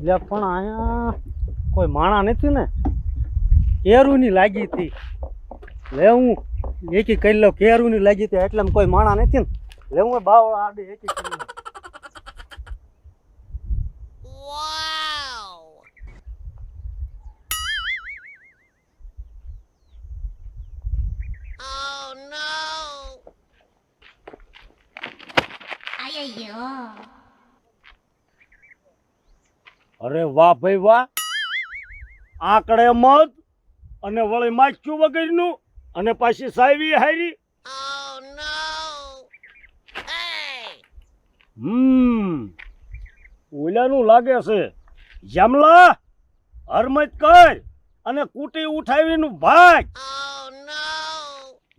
લે પણ અહીંયા કોઈ માણા નથી ને? કેરુની લાગી હતી. લે હું એકી કરી લઉં. કેરુની લાગી હતી એટલે કોઈ માણા નથી ને? લે હું બાવ આડે એકી કરી લઉં અરે વાહ ભાઈ વાહ આકડે મધ અને વળી માચ્યું વગરનું અને પાછી સાયવી હારી. ઓલાનું લાગે છે જમલા હરમત કર અને કુટી ઉઠાવીનું ભાગ. જમલા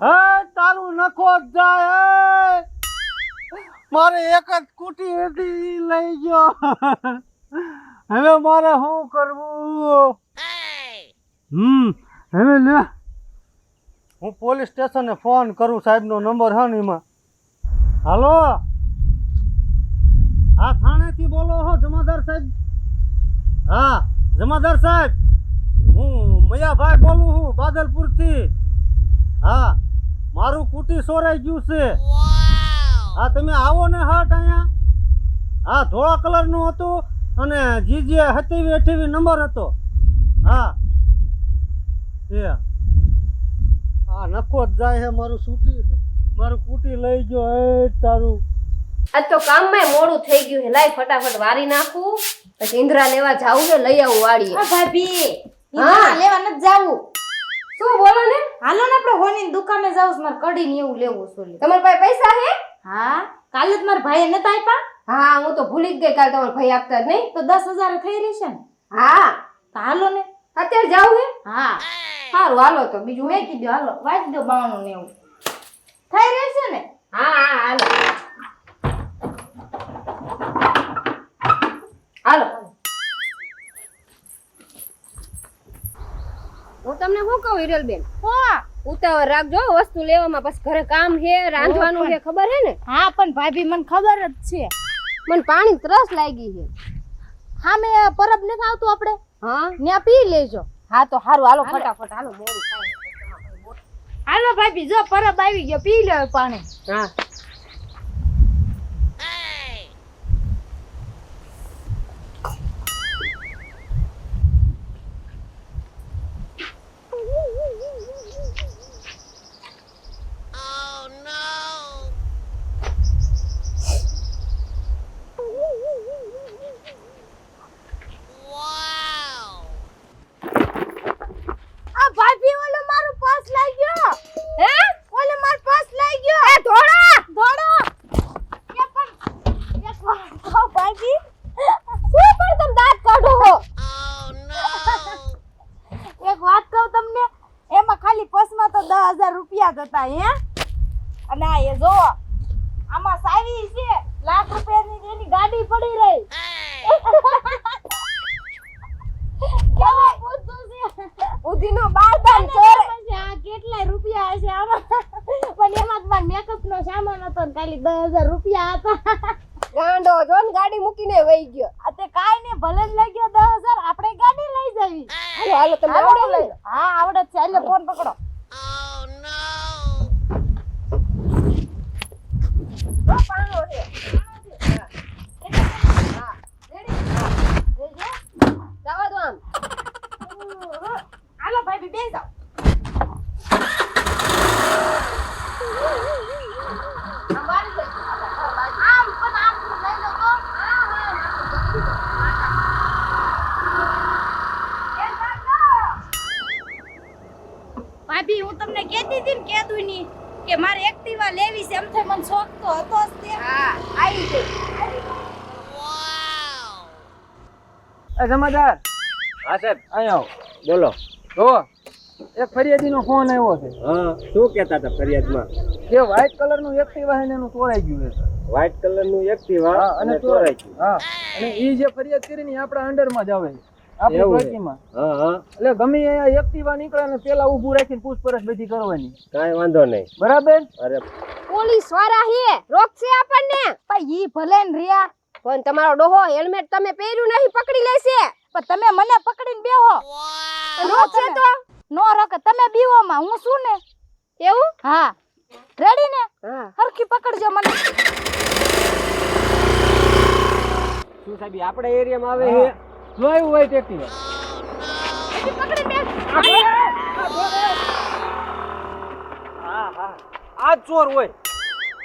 હે તારું નખો જાય હે. મારે એક જ કુટી હતી લઈ ગયો. હવે મારે શું કરવું? હમ હવે લે. હું પોલીસ સ્ટેશને ફોન કરું સાહેબનો નંબર છે ને એમાં. હાલો? હા થાણેથી બોલો હો જમાદાર સાહેબ. હા જમાદાર સાહેબ. હું મયાભાઈ બોલું છું બાદલપુરથી. હા. મારું કુટી સોરાઈ ગયું છે. હા તમે આવો ને હટ અહીંયા. હા ધોળા કલરનું હતું અને જીજે સત્યાવી અઠ્યાવી નંબર હતો. હા. એ. હા નખો જ જાય છે મારું સૂટી. મારું કુટી લઈ ગયો એ તારું. આજ તો કામમાં મોડું થઈ ગયું છે લાઈ ફટાફટ વારી નાખું. પછી ઇન્દ્રા લેવા જાવું છે લઈ આવું વાડીએ. હા ભાભી. હા. લેવા નથી જાવું. શું બોલો ને? હાલો ને આપણે હોની દુકાને જાવ છું. મારે કઢી ને એવું લેવું છે. તમારી પાસે પૈસા હે હા. કાલે જ મારા ભાઈએ નતા આપ્યા? હા હું તો ભૂલી જ ગઈ કાલ તમારા ભાઈ આપતા જ નહીં. તો દસ હજાર થઈ રહેશે ને? હા. તો હાલો ને. અત્યારે જાવું હે? હા. સારું હાલો તો. બીજું મેં કીધું હાલો વાંચી દો બાણું ને એવું. તમને બેન. ઉતાવળ રાખજો વસ્તુ લેવામાં પછી ઘરે કામ છે રાંધવાનું છે ખબર હે ને? હા પણ ભાભી મને ખબર જ છે. મને પાણી તરસ લાગી છે. હા મેં પરબ નથી આવતું આપણે. હા? ત્યાં પી લેજો. હા તો હારું હાલો. ફટાફટ હાલો થાય. હાલો ભાભી જો પરબ આવી ગયો પી લે પાણી. હા આ ભાભી ઓલો મારો પર્સ લઈ ગયો હે ઓલો મારો પર્સ લઈ ગયો એ ધોળા દોડો એ પણ એક વાર કહો ભાભી શું પણ તમે દાંત કાઢો છો એક વાત કહું તમને એમાં ખાલી પર્સમાં તો દસ હજાર રૂપિયા જ હતા હે અને આ એ જો આમાં સાવી છે લાખ રૂપિયાની એની ગાડી પડી રહી કેવા પૂછતું બુદ્ધિનો બારદાન ચોરે. આ કેટલા રૂપિયા હશે આમાં? પણ એમાં તમાર મેકઅપ નો સામાન હતો ને ખાલી દસ હજાર રૂપિયા હતા. ગાંડો જો ને ગાડી મૂકીને વહી ગયો આ તે કાઈ ને ભલે જ લઈ ગયો દસ હજાર આપણે ગાડી લઈ જવી હાલો હાલો તમે હાલો, આવડે લઈ લઈ લો. હા આવડે જ છે એટલે ફોન પકડો તો પાણો છે હા રેડી હા જવા દો આમ હાલો ભાઈ બે જાઓ આમ વાળી દે. આમ પણ આમ લઈ લો તો ભાભી હું તમને કહેતી હતી ને કેદુની કે મારે એક્ટિવા લેવી છે. એમ થાય મને શોખ તો હતો જ તે. હા આવી છે એ જમાદાર હા સાહેબ. અહીંયા આવો. બોલો. જો એક ફરિયાદીનો ફોન આવ્યો છે. હા શું કહેતા હતા ફરિયાદમાં? કે વ્હાઈટ કલરનું એક્ટિવા છે એનું ચોરાઈ ગયું છે. વ્હાઈટ કલરનું એક્ટિવા અને અને ચોરાઈ ગયું. હા. અને એ જે ફરિયાદ કરીને ઈ આપણા અંડરમાં જ આવે છે. આપણી એવું છે. ચોકીમાં હા હા. એટલે ગમે અહીંયા એક્ટિવા નીકળે ને પેલા ઊભું રાખીને પૂછપરછ બધી કરવાની. કાંઈ વાંધો નહીં. બરાબર? અરે પોલીસવાળા હે રોકશે આપણને. પણ ઈ ભલે ને રહ્યા. પણ તમારો ડોહો હેલ્મેટ તમે પહેર્યું નહીં પકડી લેશે. પણ તમે મને પકડીને બેહો. રોકશે તો? નો રોકે. તમે બીવોમાં હું શું ને? એવું? હા. રેડી ને? હા. હરખી પકડજો મને. શું સાહેબ ઈ આપણા એરિયામાં આવે છે? જો હોય હા આ ચોર હોય.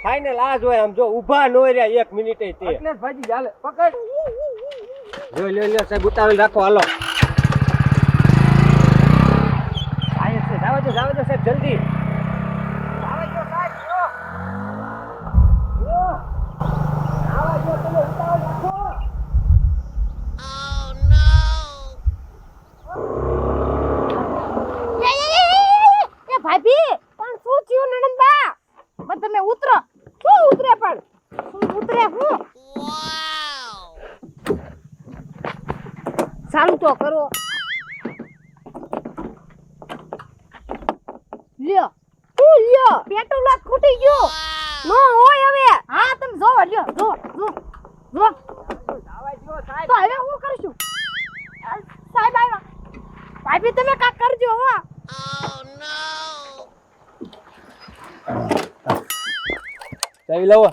ફાઇનલ આ જ હોય. આમ જો ઊભા નો રહ્યા એક મિનિટે તે. એટલે જ ભાજી ચાલે પકડ. લ્યો લ્યો લ્યો સાહેબ ઉતાવળ રાખો. હાલો. આયા છે. જાવ દો સાહેબ જલ્દી એ, એ, એ, એ, એ, એ ભાભી પણ શું થયું નણંદબા પણ તમે ઉતરો શું ઉતરે પણ શું ઉતરે હું સારું તો કરો લ્યો. શું લ્યો. પેટ્રોલ જ ખૂટી ગયો. નો હોય હવે. હા તમે જો લ્યો જો જો જો તો હવે હું કરશું સાહેબ આવ્યા. સાહેબ તમે કાક કરજો હો. ચાવી લાવો.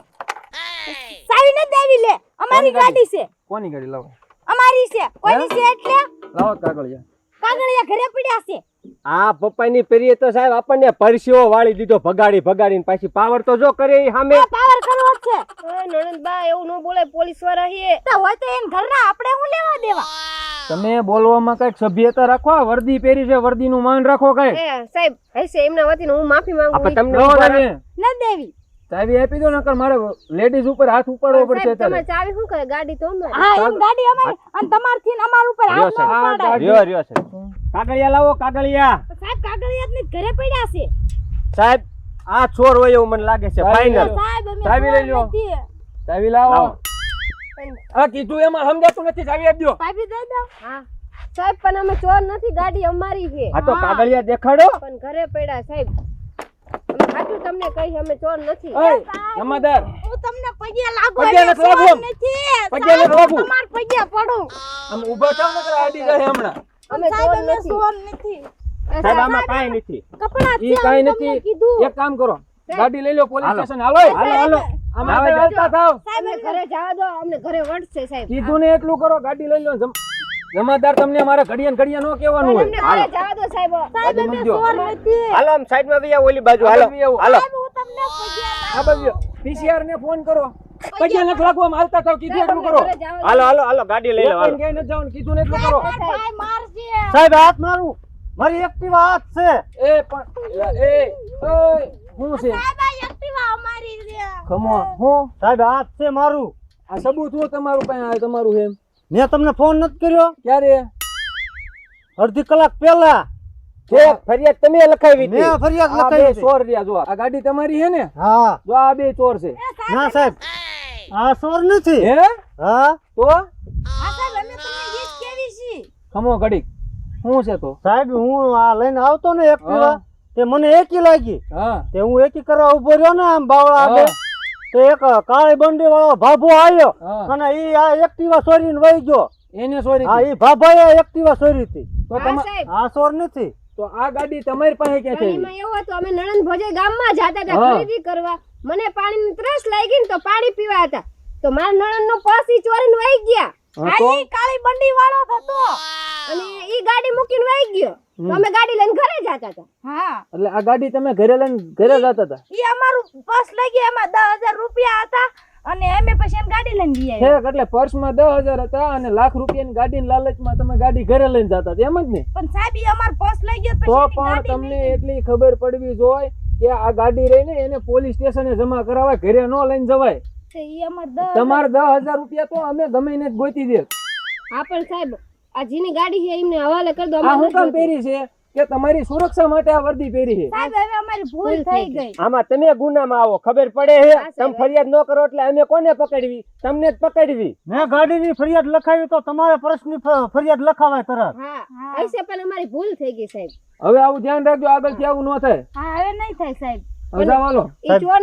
સાવી ન દેવી લે. અમારી? ગાડી? છે. કોની ગાડી લાવો? અમારી છે. કોની છે એટલે? લાવો કાગળિયા. કાગળિયા ઘરે પડ્યા છે. આ પપ્પાની પેરીએ તો સાહેબ આપણને પરસીઓ વાળી દીધો ભગાડી ભગાડીને પાછી પાવર તો જો કરે ઈ સામે. પાવર કરવો જ છે. નણંદબા એવું ન બોલે પોલીસવાળા હે. તો હોય તો એમ ઘરના આપણે હું લેવા દેવા? તમે બોલવામાં કંઈક સભ્યતા રાખો વર્દી પહેરી છે વર્દીનું માન રાખો કઈ સાહેબ હશે એમના વતીને હું માફી માંગુ તમને ન દેવી. ચાવી આપી દો નકર મારે લેડીઝ ઉપર હાથ ઉપાડવો પડશે તમે ચાવી શું કરે? ગાડી તો અમારી. હા એમ ગાડી અમારી. અને તમારથી ને અમાર ઉપર હાથ ન ઉપાડાય. રહ્યો રહ્યો સાહેબ. કાગળિયા લાવો કાગળિયા. સાહેબ કાગળિયા જ ઘરે પડ્યા છે. સાહેબ આ ચોર હોય એવું મને લાગે છે. સાહેબ ચાવી લઈ લો. ચાવી લાવો. લાવો. આ કીધું એમાં સમજાતું નથી. ચાવી આપી દો. ચાવી દે દો. હા. સાહેબ પણ અમે ચોર નથી. ગાડી અમારી છે. આ તો કાગળિયા દેખાડો. પણ ઘરે પડ્યા સાહેબ. અમે તમને કહી અમે ચોર નથી. જમાદાર. હું તમને પગે લાગો પગે લાગો નથી. પગે લાગુ. તમાર પગે પડું. આમ ઊભા થાવ ને આડી જાય હમણા. અમે ચોર નથી. ચોર નથી. સાહેબ આમાં કાઈ નથી. કપડા ઈ કાંઈ અમે નથી. એક કામ કરો. ગાડી લઈ લો પોલીસ સ્ટેશન હાલો. હાલો હાલો. આમાં જાવા આગળ દો. હાલતા થાવ. સાહેબ અમને ઘરે જવા દો અમને ઘરે વળશે સાહેબ. કીધું ને એટલું કરો ગાડી લઈ લો જમ- જમાદાર તમને અમારે ઘડિયા ઘડિયા નો કહેવાનું હોય. અમને જવા દો સાહેબ. સાહેબ અમે સોર નથી. હાલો આમ સાઈડમાં આવો, ઓલી બાજુ. હાલો હાલો. હું તમને પગે આ બાજુ પીસીઆર ને ફોન કરો. પૈસા નથી લાગવામાં હાલતા થાવ કીધું એટલું કરો. જવા. હાલો હાલો હાલો ગાડી લઈ લો હાલો. ક્યાંય નથી જવાનું કીધું ને એટલું કરો. સાહેબ હાથ મારું. મારી એક્ટિવા હાથ છે. એ પણ એ ઓય શું છે? સાહેબ એક્ટિવા અમારી છે. કમો હું? સાહેબ હાથ છે મારું. આ સબૂત હું તમારું પાસે તમારું એમ? મેં તમને ફોન નથી કર્યો. ક્યારે? અડધી કલાક પહેલા. ફરિયાદ તમે લખાવી મેં ફરિયાદ લખાવી ચોર રહ્યા જો આ ગાડી તમારી છે ને હા. જો આ બે ચોર છે. ના સાહેબ. આ ચોર નથી. હે? હા. તો? ખમો ઘડીક. શું છે તો? સાહેબ હું આ લઈને આવતો ને એક તે મને એકી લાગી. હા. તે હું એકી કરવા ઊભો રહ્યો ને આમ બાવળા. આગળ. તો એક કાળી બંડી વાળો ભાભો આવ્યો અને ઈ આ એક્ટિવા ચોરીને વહી ગયો. એને સોરી હા ઈ ભાભાએ એક્ટિવા ચોરી હતી. તો તમે આ ચોર નથી. તો આ ગાડી તમારી પાસે કે છે એમાં એવું હતું અમે નણંદ ભોજે ગામમાં જતા હતા ખરીદી કરવા. મને પાણીની ત્રસ લાગી ને તો પાણી પીવા હતા. તો મારા નણંદ નો પર્સ ઈ ચોરીને વહી ગયા. હા આ કાળી બંડી વાળો હતો. અને ઈ ગાડી મૂકીને વહી ગયો. તો અમે ગાડી લઈને ઘરે જતા હતા. હા. એટલે આ ગાડી તમે ઘરે લઈને ઘરે જતા હતા? ઈ અમારું પર્સ લઈ ગયા એમાં દસ હજાર રૂપિયા હતા અને અમે પછી એમ ગાડી લઈને ગયા. છે એટલે પર્સમાં દસ હજાર હતા અને લાખ રૂપિયાની ગાડીની લાલચમાં તમે ગાડી ઘરે લઈને જતા હતા, એમ જ ને? પણ સાહેબ ઈ અમાર પર્સ લઈ ગયો તો પછી પણ તમને એટલી ખબર પડવી જોઈએ કે આ ગાડી રહીને એને પોલીસ સ્ટેશને જમા કરાવાય ઘરે ન લઈને જવાય. તમારે દસ હજાર રૂપિયા તો અમે ગમે ને ગોતી દે. હા પણ સાહેબ આ જીની ગાડી છે એમને હવાલે કરી દો આ હું કામ પહેરી છે? કે તમારી સુરક્ષા માટે આ વર્દી પહેરી છે? સાહેબ હવે અમારી ભૂલ થઈ ગઈ. આમાં તમે ગુનામાં આવો ખબર પડે છે? તમે ફરિયાદ ન કરો એટલે અમે કોને પકડવી? તમને જ પકડવી. મેં ગાડીની ફરિયાદ લખાવી તો તમારે પ્રશ્નની ફરિયાદ લખાવાય તરત. હા ऐसे પણ અમારી ભૂલ થઈ ગઈ સાહેબ. હવે આવું ધ્યાન રાખજો આગળથી આવું ન થાય. હા હવે નહીં થાય સાહેબ.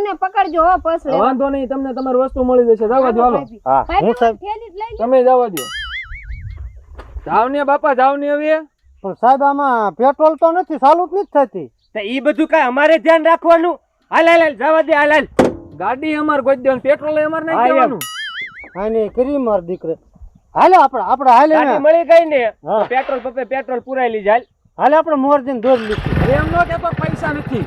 ને પકડજો હો પર્સ વાંધો નહીં તમને તમારી વસ્તુ મળી જશે. જવા દો હાલો. હા. હું સાહેબ તમે જવા દો જાવ ને બાપા જાવ ને હવે. પણ સાહેબ આમાં પેટ્રોલ તો નથી ચાલુ જ નથી થતી. તો એ બધું કઈ અમારે ધ્યાન રાખવાનું? હાલ હાલ હાલ જવા દે હાલ હાલ. ગાડી અમાર ગોઈ દેવાનું પેટ્રોલ અમાર નહીં. દેવાનું. આની કરી માર દીકરે. હાલે આપણે આપણે હાલે ગાડી મળી ગઈ ને. પેટ્રોલ પપ્પે પેટ્રોલ પુરાઈ લીધા હાલ. હાલે આપણે મોર જઈને દોર લીધું. એમ નો કે પૈસા નથી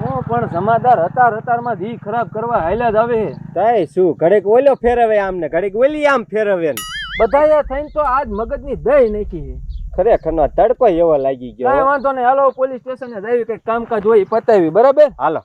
હું પણ જમાદાર હતાર હતારમાં ધી ખરાબ કરવા હાલ્યા જ આવે. તાય શું? ઘડીક ઓલો ફેરવે આમને ઘડીક ઓલી આમ ફેરવે. બધાએ થઈને તો આજ મગજની દહીં નાખી છે. ખરેખર નો તડકો એવો લાગી ગયો વાંધો નહીં હાલો પોલીસ સ્ટેશને જઈ કંઈક કામકાજ હોય પતાવી બરાબર? હાલો.